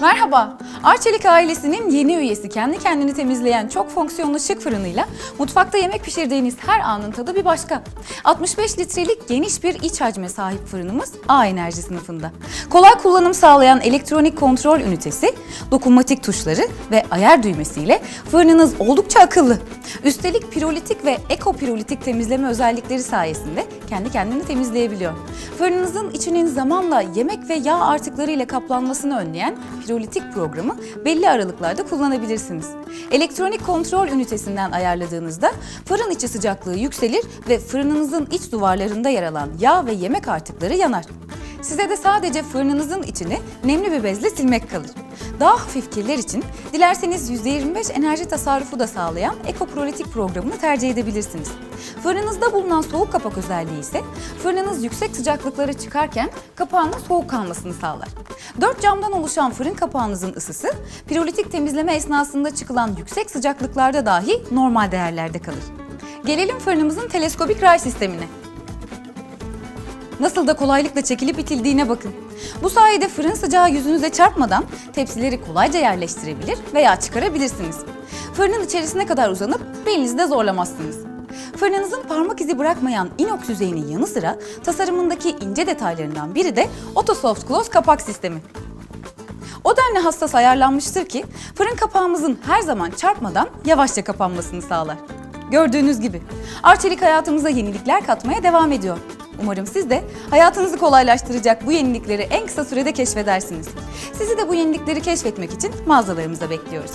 Merhaba, Arçelik ailesinin yeni üyesi kendi kendini temizleyen çok fonksiyonlu şık fırınıyla mutfakta yemek pişirdiğiniz her anın tadı bir başka. 65 litrelik geniş bir iç hacme sahip fırınımız A enerji sınıfında. Kolay kullanım sağlayan elektronik kontrol ünitesi, dokunmatik tuşları ve ayar düğmesiyle fırınınız oldukça akıllı. Üstelik pirolitik ve ekopirolitik temizleme özellikleri sayesinde kendi kendini temizleyebiliyor. Fırınınızın içinin zamanla yemek ve yağ artıklarıyla kaplanmasını önleyen pirolitik programı belli aralıklarda kullanabilirsiniz. Elektronik kontrol ünitesinden ayarladığınızda fırın içi sıcaklığı yükselir ve fırınınızın iç duvarlarında yer alan yağ ve yemek artıkları yanar. Size de sadece fırınınızın içini nemli bir bezle silmek kalır. Daha hafif kirler için dilerseniz %25 enerji tasarrufu da sağlayan ekoprolitik programını tercih edebilirsiniz. Fırınınızda bulunan soğuk kapak özelliği ise fırınınız yüksek sıcaklıklara çıkarken kapağının soğuk kalmasını sağlar. Dört camdan oluşan fırın kapağınızın ısısı pirolitik temizleme esnasında çıkılan yüksek sıcaklıklarda dahi normal değerlerde kalır. Gelelim fırınımızın teleskobik ray sistemine. Nasıl da kolaylıkla çekilip itildiğine bakın. Bu sayede fırın sıcağı yüzünüze çarpmadan tepsileri kolayca yerleştirebilir veya çıkarabilirsiniz. Fırının içerisine kadar uzanıp belinizi de zorlamazsınız. Fırınınızın parmak izi bırakmayan inox yüzeyinin yanı sıra tasarımındaki ince detaylarından biri de Auto Soft Close kapak sistemi. O denli hassas ayarlanmıştır ki fırın kapağımızın her zaman çarpmadan yavaşça kapanmasını sağlar. Gördüğünüz gibi Arçelik hayatımıza yenilikler katmaya devam ediyor. Umarım siz de hayatınızı kolaylaştıracak bu yenilikleri en kısa sürede keşfedersiniz. Sizi de bu yenilikleri keşfetmek için mağazalarımıza bekliyoruz.